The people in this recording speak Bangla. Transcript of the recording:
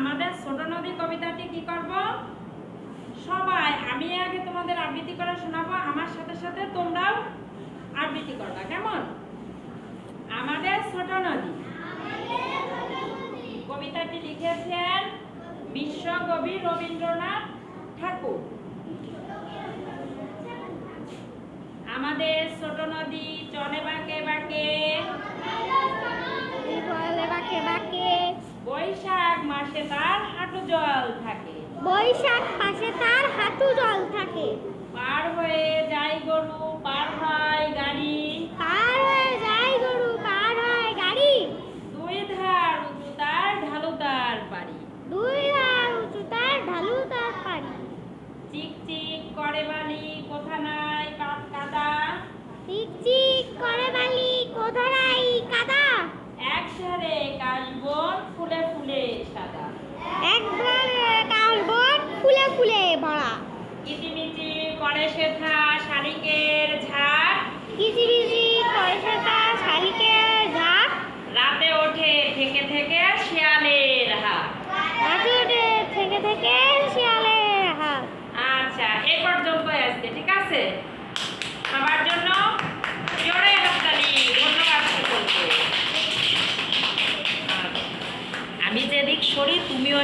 আমাদের ছোট নদী কবিতাটি কি করব? সবাই, আমি আগে তোমাদের আবৃত্তি করে শোনাবো, আমার সাথে সাথে তোমরাও আবৃত্তি করবা, কেমন? আমাদের ছোট নদী কবিতাটি লিখেছেন বিশ্বকবি রবীন্দ্রনাথ ঠাকুর। আমাদের ছোট নদী চলে বাঁকে বাঁকে মাসে তার হাঁটু জল থাকে। বৈশাখ মাসে তার হাঁটু জল থাকে। পার হয়ে যায় গরু পার হয় গাড়ি। পার হয়ে যায় গরু পার হয় গাড়ি। দুই ধার উঁচু তার ঢালু তার বাড়ি দুই ধার উঁচু তার ঢালু তার চিক চিক করে বালি কোথা নাই কাদা একবার ফুলে ফুলে ভরা কিচিমিচি করে শেথা শালিকের ঝাড়। কিচিমিচি করে শেথা রাতে ওঠে থেকে থেকে শিয়ালের হাত রাতে থেকে শিয়ালের হাত আচ্ছা এ পর্যন্ত আসবে ঠিক আছে? আমি যেদিক সরি তুমিও